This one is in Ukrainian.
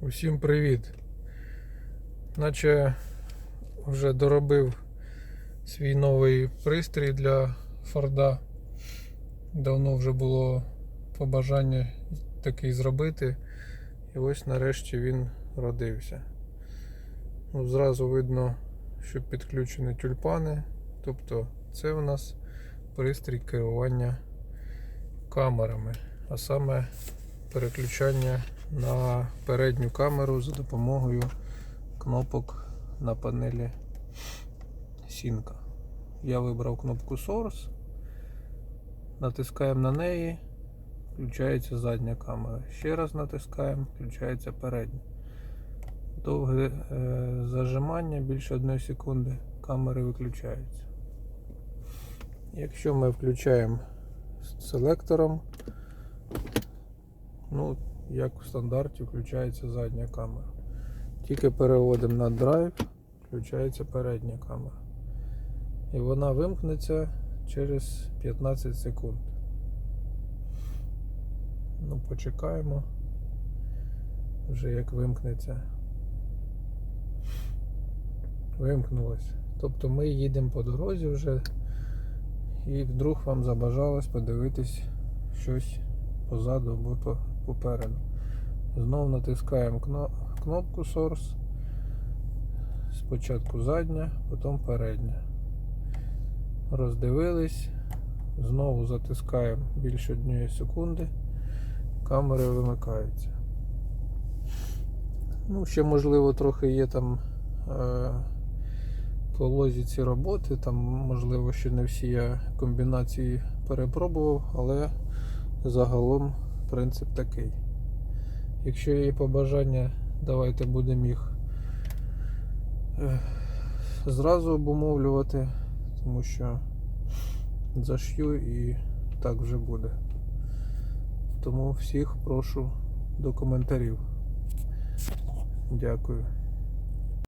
Усім привіт. Наче вже доробив свій новий пристрій для Форда. Давно вже було побажання такий зробити. І ось нарешті він родився. Ну, зразу видно, що підключені тюльпани. Тобто це у нас пристрій керування камерами, а саме переключання на передню камеру за допомогою кнопок на панелі Сінка. Я вибрав кнопку Source, натискаємо на неї, включається задня камера. Ще раз натискаємо, включається передня. Довге е, зажимання більше 1 секунди, камери виключаються. Якщо ми включаємо селектором, ну, як в стандарті включається задня камера. Тільки переводимо на драйв, включається передня камера. І вона вимкнеться через 15 секунд. Ну, почекаємо. Вже як вимкнеться. Вимкнулось. Тобто ми їдемо по дорозі вже і вдруг вам забажалось подивитись щось позаду або попереду. Знову натискаємо кнопку Source. Спочатку задня, потім передня. Роздивились. Знову затискаємо більше однієї секунди. Камери вимикаються. Ну, ще можливо трохи є там е, по лозіці роботи. Там, можливо, ще не всі я комбінації перепробував, але загалом принцип такий. Якщо є побажання, давайте будемо їх е, зразу обумовлювати, тому що зашью і так вже буде. Тому всіх прошу до коментарів. Дякую.